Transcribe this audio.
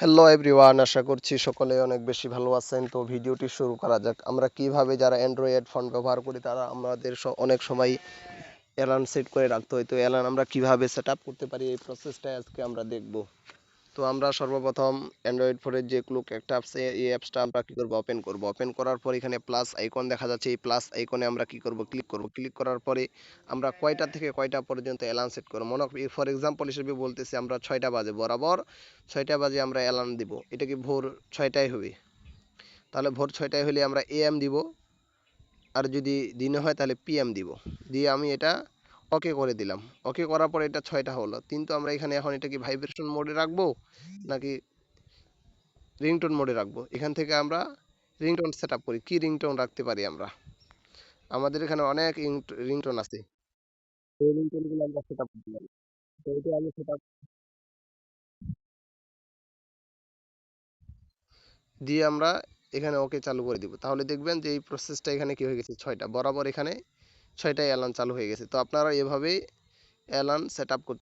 Hello everyone আশা করছি সকলে অনেক বেশি ভালো আছেন। তো ভিডিওটি শুরু করা যাক। আমরা কীভাবে যারা অ্যান্ড্রয়েড ফোন ব্যবহার করি, তারা আমাদের অনেক সময় অ্যালার্ম সেট করে রাখতে হয়। তো অ্যালার্ম আমরা কীভাবে সেট করতে পারি, এই প্রসেসটা আজকে আমরা দেখব। তো আমরা সর্বপ্রথম অ্যান্ড্রয়েড ফোনের যে ক্লুক একটা অ্যাপস এই অ্যাপসটা আমরা কি করব? ওপেন করব। ওপেন করার পর এখানে প্লাস আইকন দেখা যাচ্ছে। এই প্লাস আইকনে আমরা কি করব? ক্লিক করব। ক্লিক করার পরে আমরা কয়টা থেকে কয়টা পর্যন্ত অ্যালার্ম সেট করব? মনে ফর এক্সাম্পল হিসেবে বলতেছি আমরা ছয়টা বাজে, বরাবর ছয়টা বাজে আমরা অ্যালার্ম দিব। এটা কি ভোর ছয়টায় হবে? তাহলে ভোর ছয়টায় হলে আমরা এএম দিব। আর যদি দিনে হয় তাহলে পিএম দিব। দিয়ে আমি এটা ওকে করে দিলাম। ওকে করার পরে এটা ছয়টা হলো। কিন্তু আমরা এখানে এখন এটা কি ভাইব্রেশন মোডে রাখব নাকি রিংটোন মোডে রাখব? এখান থেকে আমরা রিংটোন সেট আপ করি। কি রিংটোন রাখতে পারি আমরা? আমাদের এখানে অনেক রিংটোন আছে। এই রিংটোনগুলো আমরা সেট আপ করতে পারি। তো এটা আমি সেট আপ দিয়ে আমরা এখানে ওকে চালু করে দিব। তাহলে দেখবেন যে এই প্রসেসটা এখানে কি হয়ে গেছে? ছয়টা। বরাবর এখানে ছয়টায় অ্যালার্ম চালু হয়ে গেছে। তো আপনারা এভাবেই অ্যালার্ম সেট আপ করতে